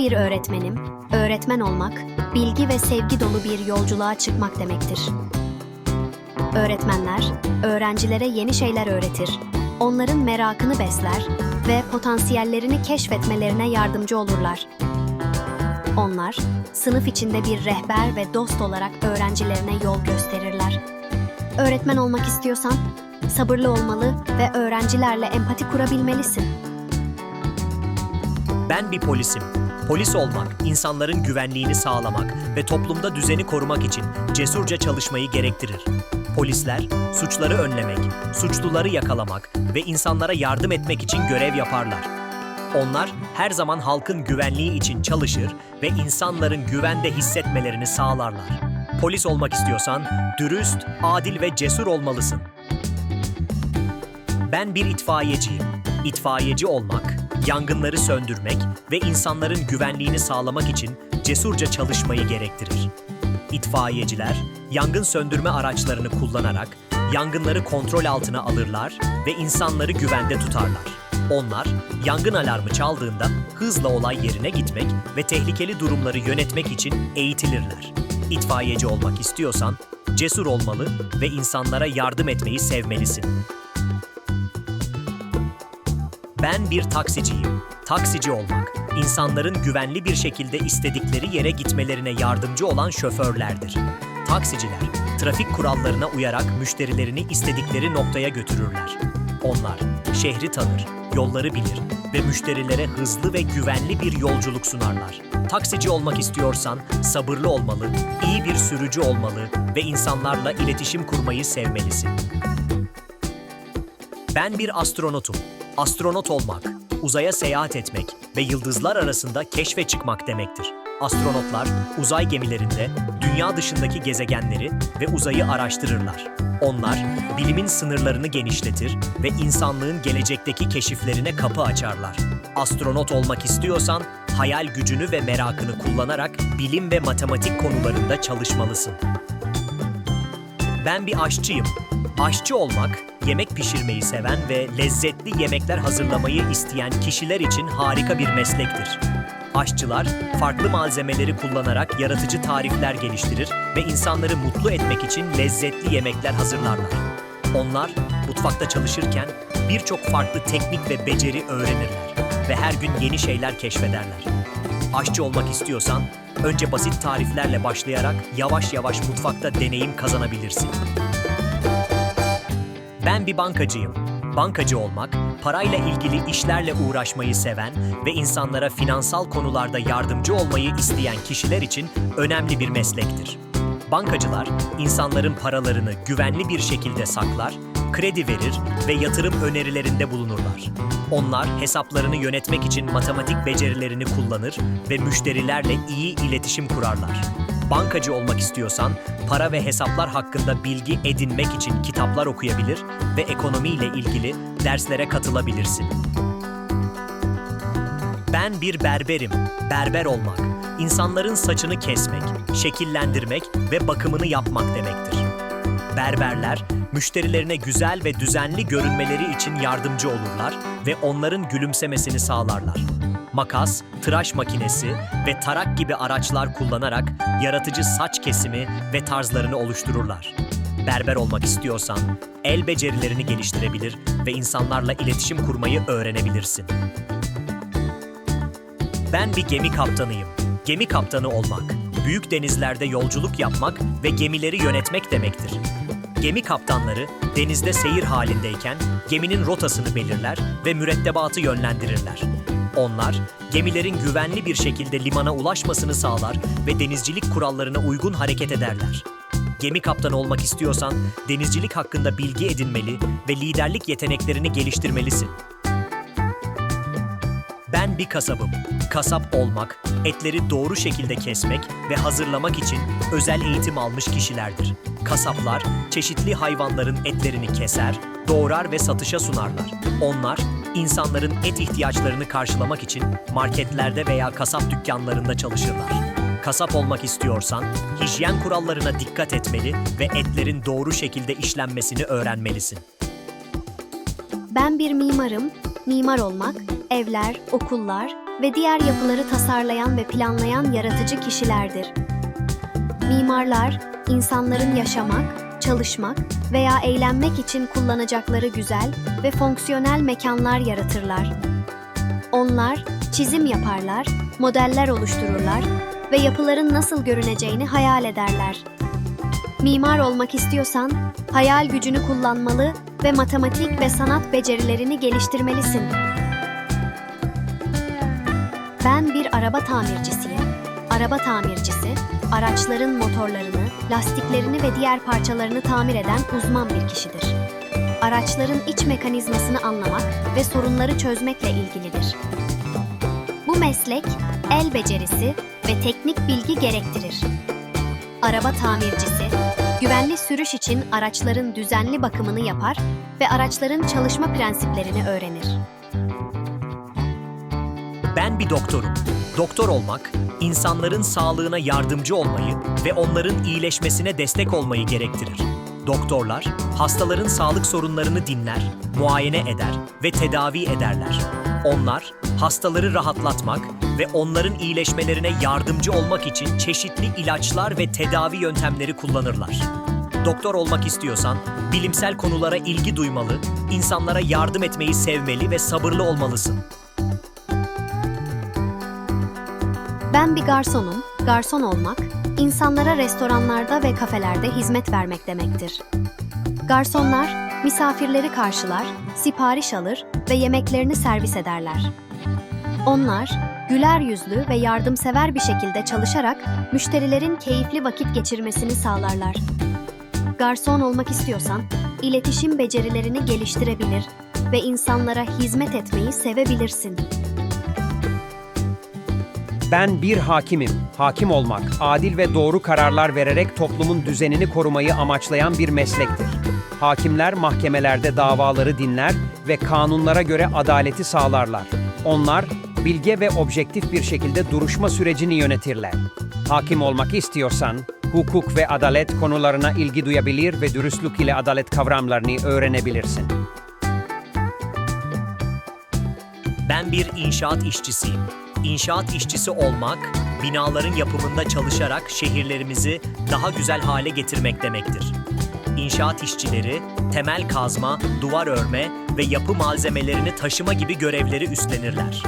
bir öğretmenim. Öğretmen olmak, bilgi ve sevgi dolu bir yolculuğa çıkmak demektir. Öğretmenler, öğrencilere yeni şeyler öğretir, onların merakını besler ve potansiyellerini keşfetmelerine yardımcı olurlar. Onlar, sınıf içinde bir rehber ve dost olarak öğrencilerine yol gösterirler. Öğretmen olmak istiyorsan, sabırlı olmalı ve öğrencilerle empati kurabilmelisin. Ben bir polisim. Polis olmak, insanların güvenliğini sağlamak ve toplumda düzeni korumak için cesurca çalışmayı gerektirir. Polisler, suçları önlemek, suçluları yakalamak ve insanlara yardım etmek için görev yaparlar. Onlar her zaman halkın güvenliği için çalışır ve insanların güvende hissetmelerini sağlarlar. Polis olmak istiyorsan dürüst, adil ve cesur olmalısın. Ben bir itfaiyeciyim. İtfaiyeci olmak, yangınları söndürmek ve insanların güvenliğini sağlamak için cesurca çalışmayı gerektirir. İtfaiyeciler, yangın söndürme araçlarını kullanarak yangınları kontrol altına alırlar ve insanları güvende tutarlar. Onlar, yangın alarmı çaldığında hızla olay yerine gitmek ve tehlikeli durumları yönetmek için eğitilirler. İtfaiyeci olmak istiyorsan, cesur olmalı ve insanlara yardım etmeyi sevmelisin. Ben bir taksiciyim. Taksici olmak, insanların güvenli bir şekilde istedikleri yere gitmelerine yardımcı olan şoförlerdir. Taksiciler, trafik kurallarına uyarak müşterilerini istedikleri noktaya götürürler. Onlar, şehri tanır, yolları bilir ve müşterilere hızlı ve güvenli bir yolculuk sunarlar. Taksici olmak istiyorsan sabırlı olmalı, iyi bir sürücü olmalı ve insanlarla iletişim kurmayı sevmelisin. Ben bir astronotum. Astronot olmak, uzaya seyahat etmek ve yıldızlar arasında keşfe çıkmak demektir. Astronotlar uzay gemilerinde dünya dışındaki gezegenleri ve uzayı araştırırlar. Onlar bilimin sınırlarını genişletir ve insanlığın gelecekteki keşiflerine kapı açarlar. Astronot olmak istiyorsan hayal gücünü ve merakını kullanarak bilim ve matematik konularında çalışmalısın. Ben bir aşçıyım. Aşçı olmak, yemek pişirmeyi seven ve lezzetli yemekler hazırlamayı isteyen kişiler için harika bir meslektir. Aşçılar, farklı malzemeleri kullanarak yaratıcı tarifler geliştirir ve insanları mutlu etmek için lezzetli yemekler hazırlarlar. Onlar, mutfakta çalışırken birçok farklı teknik ve beceri öğrenirler ve her gün yeni şeyler keşfederler. Aşçı olmak istiyorsan, önce basit tariflerle başlayarak yavaş yavaş mutfakta deneyim kazanabilirsin. Ben bir bankacıyım. Bankacı olmak, parayla ilgili işlerle uğraşmayı seven ve insanlara finansal konularda yardımcı olmayı isteyen kişiler için önemli bir meslektir. Bankacılar, insanların paralarını güvenli bir şekilde saklar, kredi verir ve yatırım önerilerinde bulunurlar. Onlar hesaplarını yönetmek için matematik becerilerini kullanır ve müşterilerle iyi iletişim kurarlar. Bankacı olmak istiyorsan para ve hesaplar hakkında bilgi edinmek için kitaplar okuyabilir ve ekonomiyle ilgili derslere katılabilirsin. Ben bir berberim. Berber olmak, insanların saçını kesmek, şekillendirmek ve bakımını yapmak demektir. Berberler, müşterilerine güzel ve düzenli görünmeleri için yardımcı olurlar ve onların gülümsemesini sağlarlar. Makas, tıraş makinesi ve tarak gibi araçlar kullanarak yaratıcı saç kesimi ve tarzlarını oluştururlar. Berber olmak istiyorsan, el becerilerini geliştirebilir ve insanlarla iletişim kurmayı öğrenebilirsin. Ben bir gemi kaptanıyım. Gemi kaptanı olmak, büyük denizlerde yolculuk yapmak ve gemileri yönetmek demektir. Gemi kaptanları denizde seyir halindeyken geminin rotasını belirler ve mürettebatı yönlendirirler. Onlar gemilerin güvenli bir şekilde limana ulaşmasını sağlar ve denizcilik kurallarına uygun hareket ederler. Gemi kaptanı olmak istiyorsan denizcilik hakkında bilgi edinmeli ve liderlik yeteneklerini geliştirmelisin. Ben bir kasabım. Kasap olmak, etleri doğru şekilde kesmek ve hazırlamak için özel eğitim almış kişilerdir. Kasaplar, çeşitli hayvanların etlerini keser, doğrar ve satışa sunarlar. Onlar, insanların et ihtiyaçlarını karşılamak için marketlerde veya kasap dükkanlarında çalışırlar. Kasap olmak istiyorsan, hijyen kurallarına dikkat etmeli ve etlerin doğru şekilde işlenmesini öğrenmelisin. Ben bir mimarım. Mimar olmak, evler, okullar ve diğer yapıları tasarlayan ve planlayan yaratıcı kişilerdir. Mimarlar, insanların yaşamak, çalışmak veya eğlenmek için kullanacakları güzel ve fonksiyonel mekanlar yaratırlar. Onlar çizim yaparlar, modeller oluştururlar ve yapıların nasıl görüneceğini hayal ederler. Mimar olmak istiyorsan hayal gücünü kullanmalı ve matematik ve sanat becerilerini geliştirmelisin. Ben bir araba tamircisiyim. Araba tamircisi, araçların motorlarını, lastiklerini ve diğer parçalarını tamir eden uzman bir kişidir. Araçların iç mekanizmasını anlamak ve sorunları çözmekle ilgilidir. Bu meslek el becerisi ve teknik bilgi gerektirir. Araba tamircisi, güvenli sürüş için araçların düzenli bakımını yapar ve araçların çalışma prensiplerini öğrenir. Ben bir doktorum. Doktor olmak, insanların sağlığına yardımcı olmayı ve onların iyileşmesine destek olmayı gerektirir. Doktorlar, hastaların sağlık sorunlarını dinler, muayene eder ve tedavi ederler. Onlar, hastaları rahatlatmak ve onların iyileşmelerine yardımcı olmak için çeşitli ilaçlar ve tedavi yöntemleri kullanırlar. Doktor olmak istiyorsan, bilimsel konulara ilgi duymalı, insanlara yardım etmeyi sevmeli ve sabırlı olmalısın. Ben bir garsonum. Garson olmak, insanlara restoranlarda ve kafelerde hizmet vermek demektir. Garsonlar, misafirleri karşılar, sipariş alır ve yemeklerini servis ederler. Onlar, güler yüzlü ve yardımsever bir şekilde çalışarak müşterilerin keyifli vakit geçirmesini sağlarlar. Garson olmak istiyorsan, iletişim becerilerini geliştirebilir ve insanlara hizmet etmeyi sevebilirsin. Ben bir hakimim. Hakim olmak, adil ve doğru kararlar vererek toplumun düzenini korumayı amaçlayan bir meslektir. Hakimler mahkemelerde davaları dinler ve kanunlara göre adaleti sağlarlar. Onlar, bilge ve objektif bir şekilde duruşma sürecini yönetirler. Hakim olmak istiyorsan, hukuk ve adalet konularına ilgi duyabilir ve dürüstlük ile adalet kavramlarını öğrenebilirsin. Ben bir inşaat işçisiyim. İnşaat işçisi olmak, binaların yapımında çalışarak şehirlerimizi daha güzel hale getirmek demektir. İnşaat işçileri, temel kazma, duvar örme ve yapı malzemelerini taşıma gibi görevleri üstlenirler.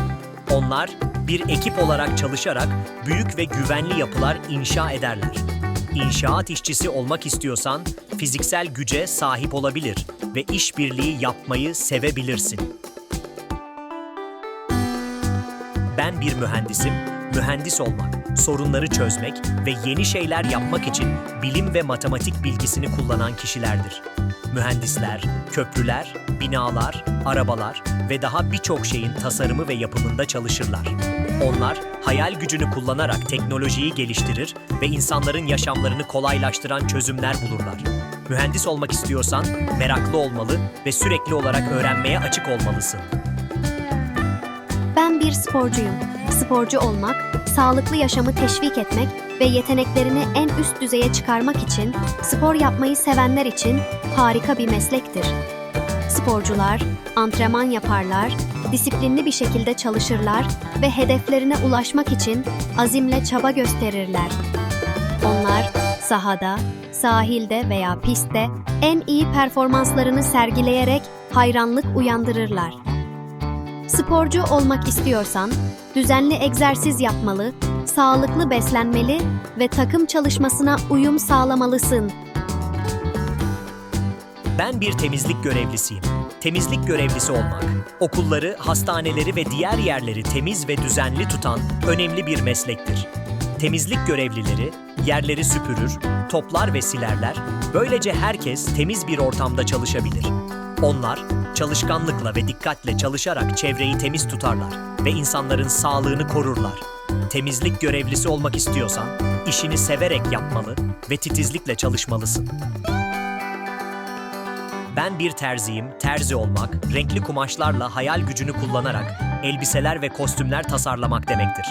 Onlar, bir ekip olarak çalışarak büyük ve güvenli yapılar inşa ederler. İnşaat işçisi olmak istiyorsan, fiziksel güce sahip olabilir ve işbirliği yapmayı sevebilirsin. Bir mühendisim. Mühendis olmak, sorunları çözmek ve yeni şeyler yapmak için bilim ve matematik bilgisini kullanan kişilerdir. Mühendisler, köprüler, binalar, arabalar ve daha birçok şeyin tasarımı ve yapımında çalışırlar. Onlar hayal gücünü kullanarak teknolojiyi geliştirir ve insanların yaşamlarını kolaylaştıran çözümler bulurlar. Mühendis olmak istiyorsan meraklı olmalı ve sürekli olarak öğrenmeye açık olmalısın. Bir sporcuyum. Sporcu olmak, sağlıklı yaşamı teşvik etmek ve yeteneklerini en üst düzeye çıkarmak için, spor yapmayı sevenler için harika bir meslektir. Sporcular antrenman yaparlar, disiplinli bir şekilde çalışırlar ve hedeflerine ulaşmak için azimle çaba gösterirler. Onlar sahada, sahilde veya pistte en iyi performanslarını sergileyerek hayranlık uyandırırlar. Sporcu olmak istiyorsan, düzenli egzersiz yapmalı, sağlıklı beslenmeli ve takım çalışmasına uyum sağlamalısın. Ben bir temizlik görevlisiyim. Temizlik görevlisi olmak, okulları, hastaneleri ve diğer yerleri temiz ve düzenli tutan önemli bir meslektir. Temizlik görevlileri yerleri süpürür, toplar ve silerler. Böylece herkes temiz bir ortamda çalışabilir. Onlar çalışkanlıkla ve dikkatle çalışarak çevreyi temiz tutarlar ve insanların sağlığını korurlar. Temizlik görevlisi olmak istiyorsan işini severek yapmalı ve titizlikle çalışmalısın. Ben bir terziyim, terzi olmak, renkli kumaşlarla hayal gücünü kullanarak elbiseler ve kostümler tasarlamak demektir.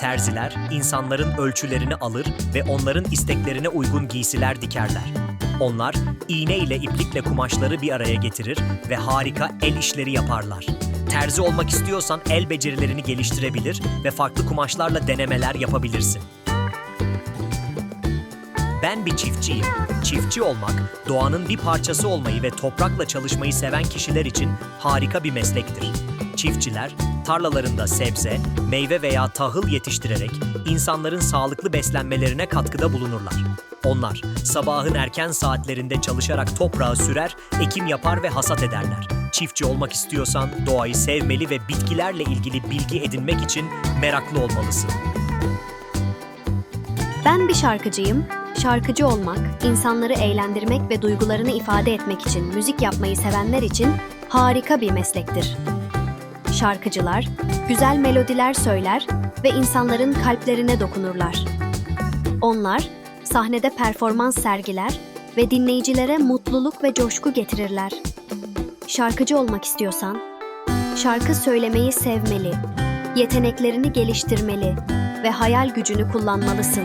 Terziler, insanların ölçülerini alır ve onların isteklerine uygun giysiler dikerler. Onlar iğne ile iplikle kumaşları bir araya getirir ve harika el işleri yaparlar. Terzi olmak istiyorsan el becerilerini geliştirebilir ve farklı kumaşlarla denemeler yapabilirsin. Ben bir çiftçiyim. Çiftçi olmak, doğanın bir parçası olmayı ve toprakla çalışmayı seven kişiler için harika bir meslektir. Çiftçiler, tarlalarında sebze, meyve veya tahıl yetiştirerek insanların sağlıklı beslenmelerine katkıda bulunurlar. Onlar, sabahın erken saatlerinde çalışarak toprağı sürer, ekim yapar ve hasat ederler. Çiftçi olmak istiyorsan doğayı sevmeli ve bitkilerle ilgili bilgi edinmek için meraklı olmalısın. Ben bir şarkıcıyım. Şarkıcı olmak, insanları eğlendirmek ve duygularını ifade etmek için müzik yapmayı sevenler için harika bir meslektir. Şarkıcılar, güzel melodiler söyler ve insanların kalplerine dokunurlar. Onlar, sahnede performans sergiler ve dinleyicilere mutluluk ve coşku getirirler. Şarkıcı olmak istiyorsan, şarkı söylemeyi sevmeli, yeteneklerini geliştirmeli ve hayal gücünü kullanmalısın.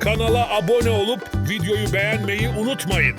Kanala abone olup videoyu beğenmeyi unutmayın.